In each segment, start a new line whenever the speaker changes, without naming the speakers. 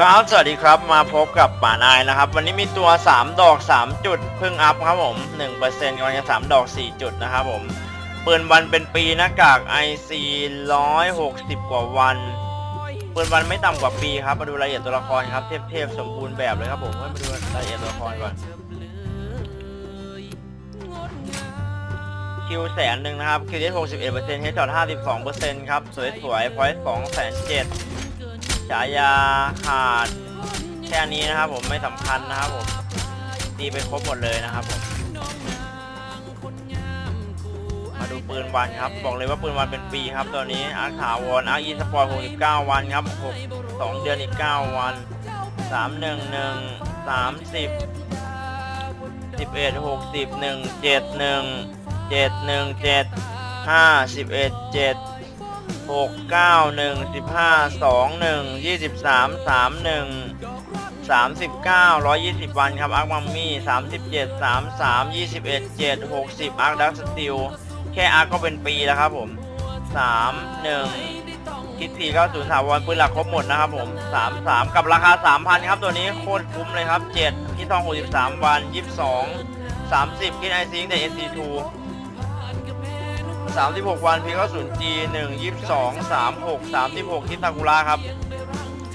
ครับสวัสดีครับมาพบกับป่านายนะครับ วันนี้มีตัว 3 ดอก 3 จุดเพึ่งอัพครับผม 1%กำลังจะ3ดอก 4 จุดนะครับผมปืนวันเป็นปีหน้ากาก IC 160 กว่าวันปืนวันไม่ต่ำกว่าปีครับมาดูรายละเอียดตัวละครครับเทพๆสมบูรณ์แบบเลยครับผมเฮ้ยมาดูรายละเอียดตัวละครก่อนคิวแสนหนึ่งนะครับคิวที่61%เฮดช็อต52%ครับสวยๆพอยต์2แสนเจ็ด ฉายาขาดแค่นี้นะครับผมไม่สำคัญนะครับผมตีไปครบหมดเลยนะครับผมมาดูปืนวันครับ บอกเลยว่าปืนวันเป็นปีครับตัวนี้อาร์คถาวรอาร์อีสปอร์ต69 วันครับ6 2 เดือนอีก 9 วัน 311 30 11 60 1 7 1 7 1 7 5 11 7 หกเก้าหนึ่งสิบห้าสองหนึ่งยี่สิบสามสามหนึ่งสามสิบเก้าร้อยยี่สิบวันครับอาร์คมัมมี่สามสิบเจ็ดสามสามยี่สิบเอ็ดเจ็ดหกสิบอาร์คดักสติลแค่อาร์คก็เป็นปีแล้วครับผมสามหนึ่งคิดสี่เก้าศูนย์สามวันปืนหลักครบหมดนะครับผมสามสามกับราคาสามพันครับตัวนี้โคตรคุ้มเลยครับเจ็ดคิดทองหกสิบสามวันยี่สิบสองสามสิบคิดไอซิงแต่เอ็นซีทู 36 วันพีเข้าศูนย์ G 1 22 36 36คิดซากุระครับ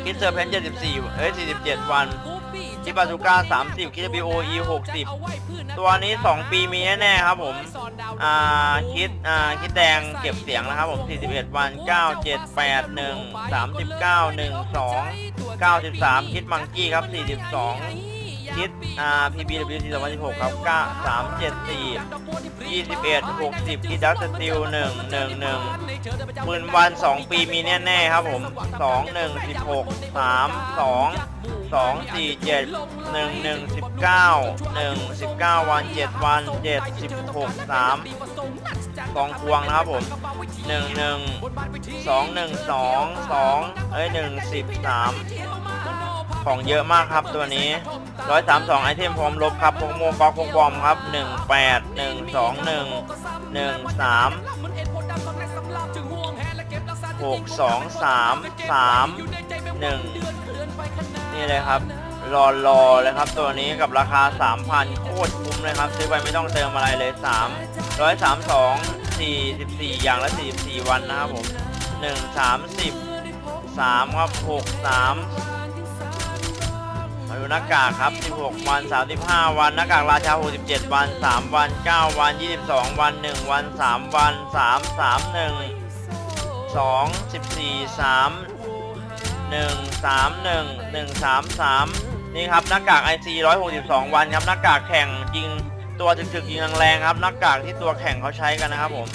คิดเซอร์เพน74เอ้ย47วันคิดบาซูก้า30คิด BOE 60ตัวนี้2ปีมีแน่ๆครับผมอ่าคิดอ่าคิดแดงเก็บเสียงนะครับผม41วัน9 7 8 1 39 1 2 93คิดมังกี้ครับ42 คิดอ่า PBWC 2016 ครับ9 3 7 4 21 60คิดดักสติล1 1 1ปืนวัน 2 ปีมีแน่ ๆ ครับผม 2 1 16 3 2 2 4 7 1 1 19 1 19 วัน 7 วัน 7 16 3กองควงนะครับผม 1 1 2 1 2 2เอ้ย1 10 3 ของเยอะมากครับตัวนี้ 132ไอเทมพร้อมลบครับพกโมก๊อกพกบอมครับ18 121 13 6 2 3 3 1นี่เลยครับรอรอเลยครับตัวนี้กับราคา 3,000 โคตรคุ้มเลยครับ ซื้อไปไม่ต้องเติมอะไรเลย 3 132 44 อย่างละ 44 วันนะครับผม 1 30 3 ครับ 6 3 มาดูหน้ากากครับ 16 วัน 35 วัน หน้ากากราชา 67 วัน 3 วัน 9 วัน 22 วัน 1 วัน 3 วัน 3 3 1 2 14 3 1 3 1 1 3 3 นี่ครับหน้ากาก IC 162 วันครับหน้ากากแข่งยิงตัวถึกๆยิงแรงๆครับหน้ากากที่ตัวแข่งเขาใช้กันนะครับผม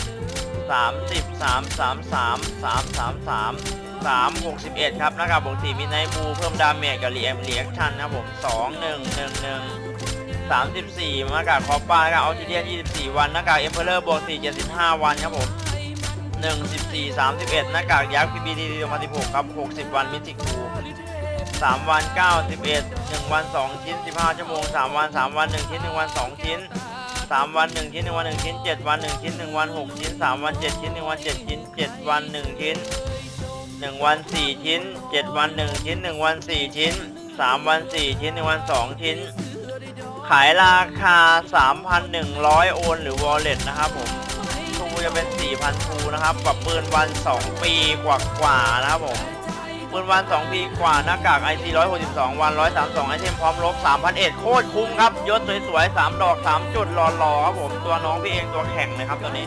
30 3 3 3 3 3 3 3 61 ครับหน้ากากบวก4มีไนท์บูเพิ่มดาเมจกับเรีแอมรีแอคชั่นนะครับผม 2 1 1 1 34หน้ากากคอปป้าหน้ากากออสเตรเลียน24 วันหน้ากากเอ็มเพลเลอร์บวก4 75 วันครับผม1 14 31หน้ากากยักษ์ PBD 2016ครับ 60 วันมิติคู3วัน 9 11 1 วัน 2 ชิ้น 15 ชั่วโมง 3 วัน 3 วัน 1 ชิ้น 1 วัน 2 ชิ้น 3 วัน 1 ชิ้น 1 วัน 1 ชิ้น 7 วัน 1 ชิ้น 1 วัน 6 ชิ้น 3 วัน 7 ชิ้น 1 วัน 7 ชิ้น 7 วัน 1 ชิ้น 1วัน4ชิ้น7วัน1ชิ้น1วัน4ชิ้น3วัน4ชิ้น1วัน2ชิ้น ขายราคา3,100โอนหรือ wallet นะครับผมทูจะเป็น4,000ทูนะครับกับปืนวัน2ปีกว่ากว่าๆนะครับผมปืนวัน2ปีกว่าหน้ากาก IC 162วัน132ไอเทมพร้อมลบ3,001โคตรคุ้มครับยศสวยๆ3ดอก3จุดรอๆครับผมตัวน้องพี่เองตัวแข่งเลยครับตัวนี้